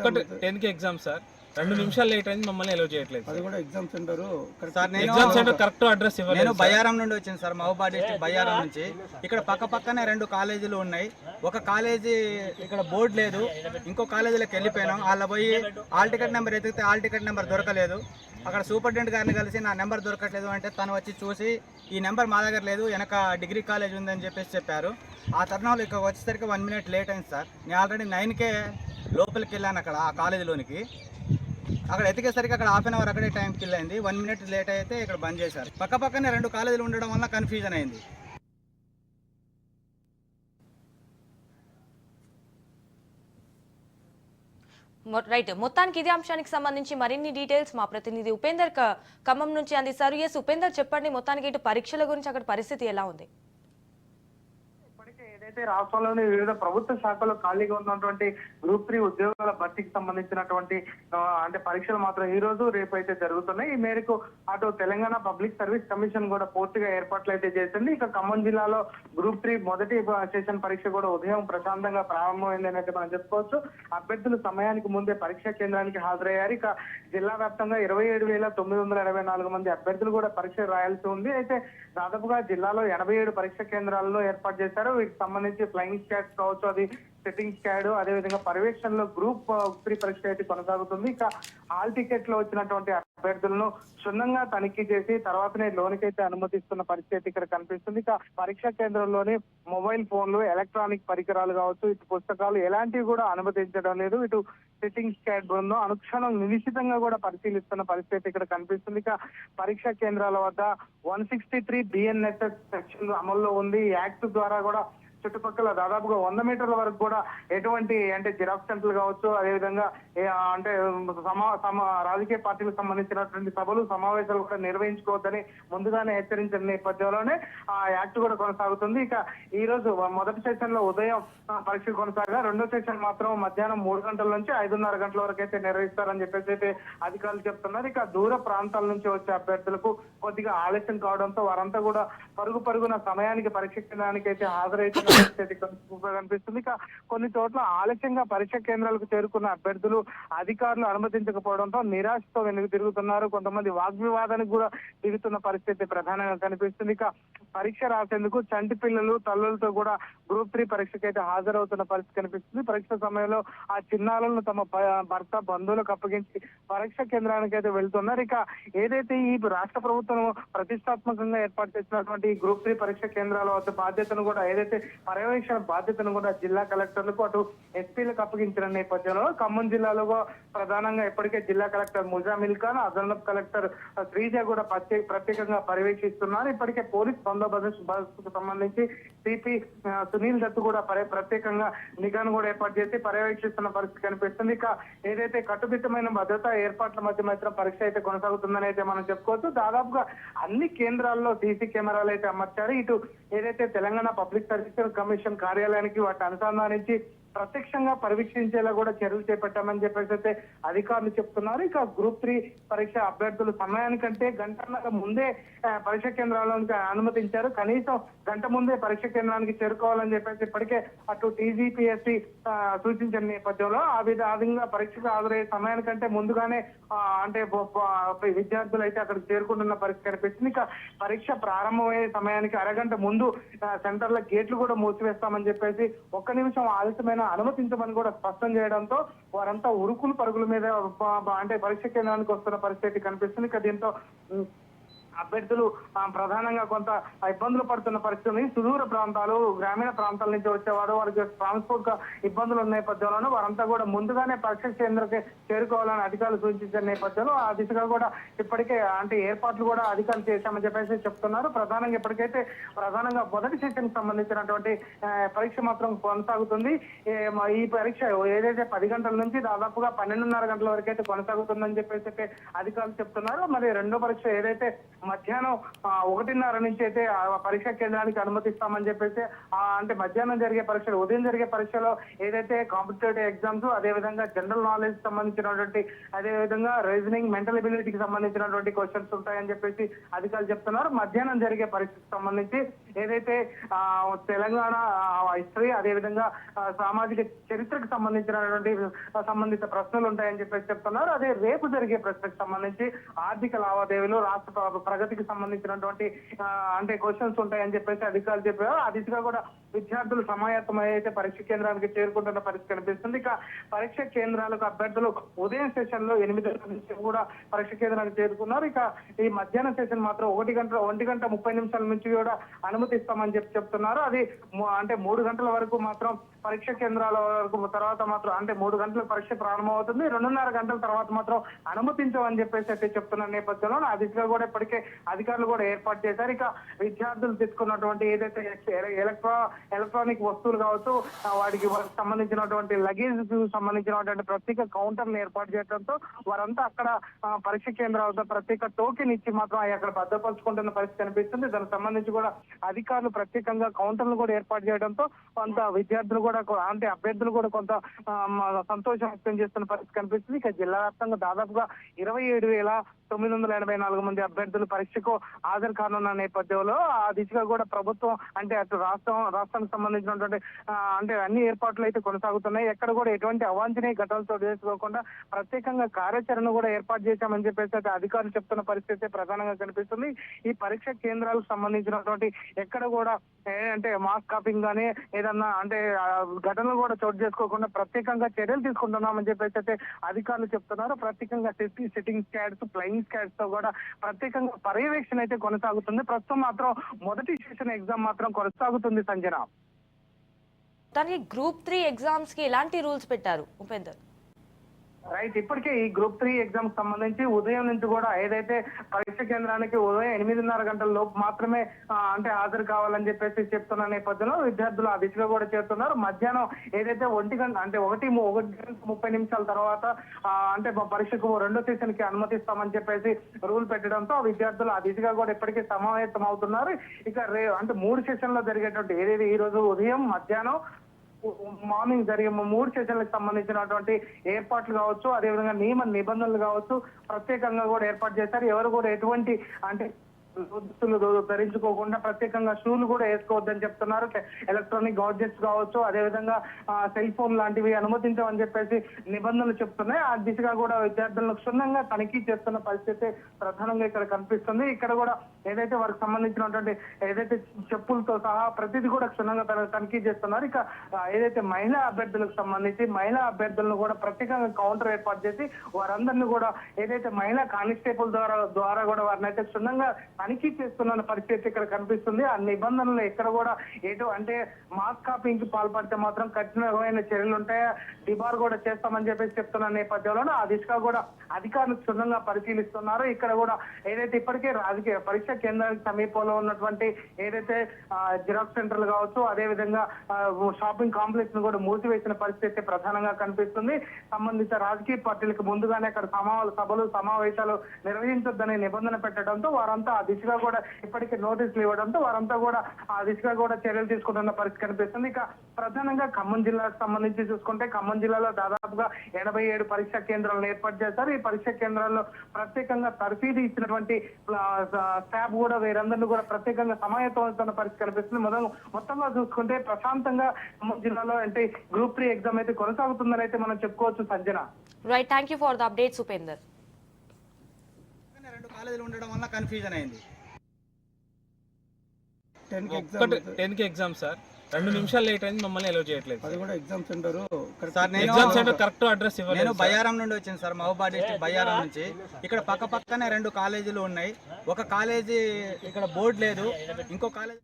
ఒక్కటి టెన్కి exam sir. రెండు నిమిషాలు లేట్ అయింది మమ్మల్ని ఎలో చేయట్లేదు. అది కూడా ఎగ్జామ్ సెంటర్ సార్ నేను ఎగ్జామ్ సెంటర్ కరెక్ట్ అడ్రస్ నేను ఇవ్వలేదు సార్. బయ్యారం నుండి వచ్చాను సార్ మహబూబాద్ డిస్ట్రిక్ట్ బయ్యారం నుంచి. ఇక్కడ పక్క పక్కనే రెండు కాలేజీలు ఉన్నాయి. ఒక కాలేజీ ఇక్కడ బోర్డు లేదు ఇంకో కాలేజీలోకి వెళ్ళిపోయినాం. వాళ్ళ పోయి ఆల్ టికెట్ నెంబర్ ఎతికితే ఆల్ టికెట్ నెంబర్ దొరకలేదు. అక్కడ సూపరింటెండెంట్ గారిని కలిసి నా నెంబర్ దొరకట్లేదు అంటే తను వచ్చి చూసి ఈ నెంబర్ మా దగ్గర లేదు వెనక డిగ్రీ కాలేజ్ ఉందని చెప్పేసి చెప్పారు. ఆ తరుణంలో ఇక్కడ వచ్చేసరికి వన్ మినిట్ లేట్ అయింది సార్. నేను ఆల్రెడీ నైన్కే లోపలికి వెళ్ళాను అక్కడ ఆ కాలేజీలోనికి అక్కడ ఎతికేసరికి అక్కడ హాఫ్ అన్ అవర్ అక్కడే టైం కిల్ అయింది. వన్ మినిట్ లేట్ అయితే ఇక్కడ బంద్ చేశారు. పక్క పక్కనే రెండు కాలేజీలు ఉండడం వల్ల కన్ఫ్యూజన్ అయింది. రైట్ మొత్తానికి ఇదే అంశానికి సంబంధించి మరిన్ని డీటెయిల్స్ మా ప్రతినిధి ఉపేందర్ ఖమ్మం నుంచి అందిస్తారు. ఎస్ ఉపేందర్ చెప్పండి. మొత్తానికి ఇటు పరీక్షల గురించి అక్కడ పరిస్థితి ఎలా ఉంది? ఇప్పటికే ఏదైతే రాష్ట్రంలోని వివిధ ప్రభుత్వ శాఖలో ఖాళీగా ఉన్నటువంటి గ్రూప్ త్రీ ఉద్యోగాల భర్తీకి సంబంధించినటువంటి అంటే పరీక్షలు మాత్రం ఈ రోజు రేపు అయితే జరుగుతున్నాయి. ఈ మేరకు అటు తెలంగాణ పబ్లిక్ సర్వీస్ కమిషన్ కూడా పూర్తిగా ఏర్పాట్లు అయితే చేసింది. ఇక ఖమ్మం జిల్లాలో గ్రూప్ త్రీ మొదటి సెషన్ పరీక్ష కూడా ఉదయం ప్రశాంతంగా ప్రారంభమైంది అయితే మనం చెప్పుకోవచ్చు. అభ్యర్థులు సమయానికి ముందే పరీక్షా కేంద్రానికి హాజరయ్యారు. ఇక జిల్లా వ్యాప్తంగా ఇరవై ఏడు వేల తొమ్మిది వందల ఇరవై నాలుగు మంది అభ్యర్థులు కూడా పరీక్ష రాయాల్సి ఉంది. అయితే దాదాపుగా జిల్లాలో ఎనభై ఏడు పరీక్ష కేంద్రాల్లో ఏర్పాటు చేశారు. వీటికి సంబంధించి ఫ్లయింగ్ స్కాట్స్ కావచ్చు అది సెట్టింగ్ స్కాడ్ అదేవిధంగా పర్యవేక్షణలో గ్రూప్ త్రీ పరీక్ష అయితే కొనసాగుతుంది. ఇక హాల్ టికెట్లో వచ్చినటువంటి అభ్యర్థులను క్షుణ్ణంగా తనిఖీ చేసి తర్వాతనే లోనికైతే అనుమతిస్తున్న పరిస్థితి ఇక్కడ కనిపిస్తుంది. ఇక పరీక్షా కేంద్రంలోని మొబైల్ ఫోన్లు ఎలక్ట్రానిక్ పరికరాలు కావచ్చు ఇటు పుస్తకాలు ఎలాంటివి కూడా అనుమతించడం లేదు. ఇటు సిట్టింగ్ స్కాడ్ బృందం అనుక్షణం నిశ్చితంగా కూడా పరిశీలిస్తున్న పరిస్థితి ఇక్కడ కనిపిస్తుంది. ఇక పరీక్షా కేంద్రాల వద్ద one sixty three BNSS section అమల్లో ఉంది. ఈ యాక్ట్ ద్వారా కూడా చుట్టుపక్కల దాదాపుగా వంద మీటర్ల వరకు కూడా ఎటువంటి అంటే జిరాక్స్ సెంటర్లు కావచ్చు అదేవిధంగా అంటే సమా సమా రాజకీయ పార్టీలకు సంబంధించినటువంటి సభలు సమావేశాలు కూడా నిర్వహించుకోవద్దని ముందుగానే హెచ్చరించిన నేపథ్యంలోనే ఆ యాక్ట్ కూడా కొనసాగుతుంది. ఇక ఈ రోజు మొదటి సెషన్లో ఉదయం పరీక్షలు పరీక్ష కొనసాగా రెండో సెషన్ మాత్రం మధ్యాహ్నం మూడు గంటల నుంచి ఐదున్నర గంటల వరకు అయితే నిర్వహిస్తారని చెప్పేసి అయితే అధికారులు చెప్తున్నారు. ఇక దూర ప్రాంతాల నుంచి వచ్చే అభ్యర్థులకు కొద్దిగా ఆలస్యం కావడంతో వారంతా కూడా పరుగు పరుగున సమయానికి పరీక్ష కేంద్రానికి అయితే హాజరైతున్నారు. కనిపిస్తుంది ఇక కొన్ని చోట్ల ఆలస్యంగా పరీక్ష కేంద్రాలకు చేరుకున్న అభ్యర్థులు అధికారులు అనుమతించకపోవడంతో నిరాశతో వెనుక తిరుగుతున్నారు. కొంతమంది వాగ్వివాదానికి కూడా దిగుతున్న పరిస్థితి ప్రధానంగా కనిపిస్తుంది. ఇక పరీక్ష రాసేందుకు చంటి పిల్లలు తల్లులతో కూడా గ్రూప్ త్రీ పరీక్షకి అయితే హాజరవుతున్న పరిస్థితి కనిపిస్తుంది. పరీక్ష సమయంలో ఆ చిన్నారులను తమ భర్త బంధువులకు అప్పగించి పరీక్ష కేంద్రానికి అయితే వెళ్తున్నారు. ఇక ఏదైతే ఈ రాష్ట్ర ప్రభుత్వం ప్రతిష్టాత్మకంగా ఏర్పాటు చేసినటువంటి ఈ గ్రూప్ త్రీ పరీక్ష కేంద్రాల వద్ద బాధ్యతను కూడా ఏదైతే పర్యవేక్షణ బాధ్యతను కూడా జిల్లా కలెక్టర్లకు అటు ఎస్పీలకు అప్పగించిన నేపథ్యంలో ఖమ్మం జిల్లాలో ప్రధానంగా ఇప్పటికే జిల్లా కలెక్టర్ ముజామిల్ ఖాన్ అదనపు కలెక్టర్ శ్రీజ కూడా ప్రత్యేక ప్రత్యేకంగా పర్యవేక్షిస్తున్నారు. ఇప్పటికే పోలీస్ బందోబస్తు సంబంధించి సిపి సునీల్ దత్ కూడా ప్రత్యేకంగా నిఘాను కూడా ఏర్పాటు చేసి పర్యవేక్షిస్తున్న పరిస్థితి కనిపిస్తుంది. ఇక ఏదైతే కట్టుదిట్టమైన భద్రతా ఏర్పాట్ల మధ్య మాత్రం పరీక్ష అయితే కొనసాగుతుందని అయితే మనం చెప్పుకోవచ్చు. దాదాపుగా అన్ని కేంద్రాల్లో సీసీ కెమెరాలు అయితే అమర్చారు. ఇటు ఏదైతే తెలంగాణ పబ్లిక్ సర్వీసెస్ కమిషన్ కార్యాలయానికి వాటి అనుసంధానించి ప్రత్యక్షంగా పరీక్షించేలా కూడా చర్యలు చేపట్టామని చెప్పేసి అయితే అధికారులు చెప్తున్నారు. ఇక గ్రూప్ త్రీ పరీక్ష అభ్యర్థులు సమయానికంటే గంటన్నర ముందే పరీక్ష కేంద్రాలకు అనుమతించారు. కనీసం గంట ముందే పరీక్ష కేంద్రానికి చేరుకోవాలని చెప్పేసి ఇప్పటికే అటు టీజీపీఎస్సీ సూచించిన నేపథ్యంలో ఆ విధంగా పరీక్షకు హాజరయ్యే సమయానికంటే ముందుగానే అంటే విద్యార్థులు అయితే అక్కడికి చేరుకుంటున్న పరిస్థితి కనిపిస్తుంది. ఇక పరీక్ష ప్రారంభమయ్యే సమయానికి అరగంట ముందు సెంటర్ల గేట్లు కూడా మూసివేస్తామని చెప్పేసి ఒక్క నిమిషం ఆలస్యమైన అనుమతించమని కూడా స్పష్టం చేయడంతో వారంతా ఉరుకులు పరుగుల మీద అంటే పరీక్ష కేంద్రానికి వస్తున్న పరిస్థితి కనిపిస్తుంది. ఇక దీంతో అభ్యర్థులు ప్రధానంగా కొంత ఇబ్బందులు పడుతున్న పరిస్థితి ఉంది. సుదూర ప్రాంతాలు గ్రామీణ ప్రాంతాల నుంచి వచ్చేవారు వారికి ట్రాన్స్పోర్ట్ ఇబ్బందులు ఉన్న నేపథ్యంలోనూ వారంతా కూడా ముందుగానే పరీక్ష కేంద్రకి చేరుకోవాలని అధికారులు సూచించిన నేపథ్యంలో ఆ దిశగా కూడా ఇప్పటికే అంటే ఏర్పాట్లు కూడా అధికారులు చేశామని చెప్పేసి చెప్తున్నారు. ప్రధానంగా ఇప్పటికైతే ప్రధానంగా మొదటి సెషన్కి సంబంధించినటువంటి పరీక్ష మాత్రం కొనసాగుతుంది. ఈ పరీక్ష ఏదైతే పది గంటల నుంచి దాదాపుగా పన్నెండున్నర గంటల వరకు అయితే కొనసాగుతుందని చెప్పేసి అయితే అధికారులు చెప్తున్నారు. మరి రెండో పరీక్ష ఏదైతే మధ్యాహ్నం ఒకటిన్నర నుంచి అయితే ఆ పరీక్షా కేంద్రానికి అనుమతిస్తామని చెప్పేసి అంటే మధ్యాహ్నం జరిగే పరీక్షలు ఉదయం జరిగే పరీక్షలో ఏదైతే కాంపిటేటివ్ ఎగ్జామ్స్ అదే విధంగా జనరల్ నాలెడ్జ్ సంబంధించినటువంటి అదే విధంగా రీజనింగ్ మెంటల్ ఎబిలిటీకి సంబంధించినటువంటి క్వశ్చన్స్ ఉంటాయని చెప్పేసి అధికారులు చెప్తున్నారు. మధ్యాహ్నం జరిగే పరీక్షకు సంబంధించి ఏదైతే ఆ, తెలంగాణ హిస్టరీ అదే విధంగా సామాజిక చరిత్రకు సంబంధించినటువంటి సంబంధిత ప్రశ్నలు ఉంటాయని చెప్పేసి చెప్తున్నారు. అదే రేపు జరిగే ప్రశ్నకు సంబంధించి ఆర్థిక లావాదేవీలు రాష్ట్ర ప్ర- ప్రగతికి సంబంధించినటువంటి అంటే క్వశ్చన్స్ ఉంటాయని చెప్పేసి అధికారులు చెప్పారు. ఆ దిశగా కూడా విద్యార్థులు సమాయత్తమై అయితే పరీక్ష కేంద్రానికి చేరుకుంటున్న పరిస్థితి కనిపిస్తుంది. ఇక పరీక్ష కేంద్రాలకు అభ్యర్థులు ఉదయం సెషన్లో ఎనిమిది నుంచి కూడా పరీక్ష కేంద్రానికి చేరుకున్నారు. ఇక ఈ మధ్యాహ్నం సెషన్ మాత్రం ఒకటి గంట ఒంటి గంట ముప్పై నిమిషాల నుంచి కూడా అనుమతిస్తామని చెప్పి చెప్తున్నారు. అది అంటే మూడు గంటల వరకు మాత్రం పరీక్ష కేంద్రాల వరకు తర్వాత మాత్రం అంటే మూడు గంటల పరీక్ష ప్రారంభమవుతుంది. రెండున్నర గంటల తర్వాత మాత్రం అనుమతించమని చెప్పేసి అయితే చెప్తున్న నేపథ్యంలో ఆ దిశగా కూడా ఇప్పటికే అధికారులు కూడా ఏర్పాటు చేశారు. ఇక విద్యార్థులు తీసుకున్నటువంటి ఏదైతే ఎలక్ట్రా ఎలక్ట్రానిక్ వస్తువులు కావచ్చు వాటికి సంబంధించినటువంటి లగేజ్ సంబంధించినటువంటి ప్రత్యేక కౌంటర్లు ఏర్పాటు చేయడంతో వారంతా అక్కడ పరీక్ష కేంద్రాల ప్రత్యేక టోకెన్ ఇచ్చి మాత్రం అక్కడ భద్రపరుచుకుంటున్న పరిస్థితి కనిపిస్తుంది. దానికి సంబంధించి కూడా అధికారులు ప్రత్యేకంగా కౌంటర్లు కూడా ఏర్పాటు చేయడంతో కొంత విద్యార్థులు కూడా అంటే అభ్యర్థులు కూడా కొంత సంతోషం వ్యక్తం చేస్తున్న పరిస్థితి కనిపిస్తుంది. ఇక జిల్లా వ్యాప్తంగా దాదాపుగా ఇరవై ఏడు వేల తొమ్మిది వందల ఎనభై నాలుగు మంది అభ్యర్థులు పరీక్షకు హాజరు కానున్న నేపథ్యంలో ఆ దిశగా కూడా ప్రభుత్వం అంటే అటు రాష్ట్రం రాష్ట్రానికి సంబంధించినటువంటి అంటే అన్ని ఏర్పాట్లు అయితే కొనసాగుతున్నాయి. ఎక్కడ కూడా ఎటువంటి అవాంఛనీయ ఘటనలతో చేసుకోకుండా ప్రత్యేకంగా కార్యాచరణ కూడా ఏర్పాటు చేశామని చెప్పేసి అయితే అధికారులు చెప్తున్న పరిస్థితి ప్రధానంగా కనిపిస్తుంది. ఈ పరీక్ష కేంద్రాలకు సంబంధించినటువంటి ఎక్కడ కూడా ఏ అంటే మాస్ కాపింగ్ గానీ ఏదన్నా అంటే ఘటనలు కూడా చోటు చేసుకోకుండా ప్రత్యేకంగా చర్యలు తీసుకుంటున్నామని చెప్పేసి అయితే అధికారులు చెప్తున్నారు. ప్రత్యేకంగా సిటీ సిట్టింగ్ స్కాడ్స్ ఫ్లయింగ్ స్కాడ్స్తో కూడా ప్రత్యేకంగా పర్యవేక్షణ అయితే కొనసాగుతుంది. ప్రస్తుతం మాత్రం మొదటి సెషన్ ఎగ్జామ్ మాత్రం కొనసాగుతుంది సంజన. దానికి గ్రూప్ త్రీ ఎగ్జామ్స్కి ఎలాంటి రూల్స్ పెట్టారు ఉపేందర్? రైట్ ఇప్పటికే ఈ గ్రూప్ త్రీ ఎగ్జామ్ సంబంధించి ఉదయం నుంచి కూడా ఏదైతే పరీక్ష కేంద్రానికి ఉదయం ఎనిమిదిన్నర గంటల లోపు మాత్రమే అంటే హాజరు కావాలని చెప్పేసి చెప్తున్న నేపథ్యంలో విద్యార్థులు ఆ దిశగా కూడా చేస్తున్నారు మధ్యాహ్నం ఏదైతే ఒంటి గంట అంటే ఒకటి ఒకటి గంట ముప్పై నిమిషాల తర్వాత అంటే పరీక్షకు రెండో సెషన్కి అనుమతిస్తామని చెప్పేసి రూల్ పెట్టడంతో విద్యార్థులు ఆ దిశగా కూడా ఇప్పటికే సమావేశం అవుతున్నారు ఇక రే అంటే మూడు సెషన్లో జరిగేటువంటి ఏదైతే ఈ రోజు ఉదయం మధ్యాహ్నం మార్నింగ్ జరిగే మూడు సెషన్లకు సంబంధించినటువంటి ఏర్పాట్లు కావచ్చు అదేవిధంగా నియమ నిబంధనలు కావచ్చు ప్రత్యేకంగా కూడా ఏర్పాటు చేశారు. ఎవరు కూడా ఎటువంటి అంటే దుస్తులు ధరించుకోకుండా ప్రత్యేకంగా షూలు కూడా వేసుకోవద్దని చెప్తున్నారు. ఎలక్ట్రానిక్ గాడ్జెట్స్ కావచ్చు అదేవిధంగా సెల్ ఫోన్ లాంటివి అనుమతించమని చెప్పేసి నిబంధనలు చెప్తున్నాయి. ఆ దిశగా కూడా విద్యార్థులను క్షుణ్ణంగా తనిఖీ చేస్తున్న పరిస్థితి ప్రధానంగా ఇక్కడ కనిపిస్తుంది. ఇక్కడ కూడా ఏదైతే వారికి సంబంధించినటువంటి ఏదైతే చెప్పులతో సహా ప్రతిదీ కూడా క్షుణ్ణంగా తనిఖీ చేస్తున్నారు. ఇక ఏదైతే మహిళా అభ్యర్థులకు సంబంధించి మహిళా అభ్యర్థులను కూడా ప్రత్యేకంగా కౌంటర్ ఏర్పాటు చేసి వారందరినీ కూడా ఏదైతే మహిళా కానిస్టేబుల్ ద్వారా ద్వారా కూడా వారిని అయితే క్షుణ్ణంగా తనిఖీ చేస్తున్న పరిస్థితి ఇక్కడ కనిపిస్తుంది. ఆ నిబంధనలు ఎక్కడ కూడా ఎటు అంటే మాస్ కాపింగ్కి పాల్పడితే మాత్రం కఠినమైన చర్యలు ఉంటాయి? డిబార్ కూడా చేస్తామని చెప్పేసి చెప్తున్న నేపథ్యంలోనూ ఆ దిశగా కూడా అధికారులు క్షుణ్ణంగా పరిశీలిస్తున్నారు. ఇక్కడ కూడా ఏదైతే ఇప్పటికే రాజకీయ పరీక్ష కేంద్రానికి సమీపంలో ఉన్నటువంటి ఏదైతే జిరాక్స్ సెంటర్లు కావచ్చు అదే విధంగా షాపింగ్ కాంప్లెక్స్ను కూడా మూసివేసిన పరిస్థితి ప్రధానంగా కనిపిస్తుంది. సంబంధిత రాజకీయ పార్టీలకు ముందుగానే అక్కడ సమా సభలు సమావేశాలు నిర్వహించొద్దనే నిబంధన పెట్టడంతో వారంతా దిశగా కూడా ఇప్పటికే నోటీసులు ఇవ్వడంతో వారంతా కూడా ఆ దిశగా కూడా చర్యలు తీసుకుంటున్న పరిస్థితి కనిపిస్తుంది. ఇక ప్రధానంగా ఖమ్మం జిల్లాకు సంబంధించి చూసుకుంటే ఖమ్మం జిల్లాలో దాదాపుగా ఎనభై ఏడు పరీక్షా కేంద్రాలను ఏర్పాటు చేశారు. ఈ పరీక్షా కేంద్రాల్లో ప్రత్యేకంగా తర్ఫీదు ఇచ్చినటువంటి స్టాఫ్ కూడా వీరందరినీ కూడా ప్రత్యేకంగా సమాయత్తమవుతున్న పరిస్థితి కనిపిస్తుంది. మొదలు మొత్తంగా చూసుకుంటే ప్రశాంతంగా ఖమ్మం జిల్లాలో అంటే గ్రూప్ త్రీ ఎగ్జామ్ అయితే కొనసాగుతుందని అయితే మనం చెప్పుకోవచ్చు Sanjana. Right thank you for the update Upender కాలేజీలు ఉండడం వల్ల కన్ఫ్యూజన్ అయింది. టెన్కి ఒక్కటి ఎగ్జామ్ టెన్కి ఎగ్జామ్ సార్ రెండు నిమిషాలు లేట్ అయింది మమ్మల్ని ఎలో చేయట్లేదు అది కూడా ఎగ్జామ్ సెంటర్ సార్ నేను ఎగ్జామ్ సెంటర్ కరెక్ట్ అడ్రస్ నేను ఇవ్వలేదు సార్. బయ్యారం నుండి వచ్చాను సార్ మహబూబాద్ డిస్ట్రిక్ట్ బయ్యారం నుంచి. ఇక్కడ పక్క పక్కనే రెండు కాలేజీలు ఉన్నాయి. ఒక కాలేజీ ఇక్కడ బోర్డు లేదు ఇంకో కాలేజీ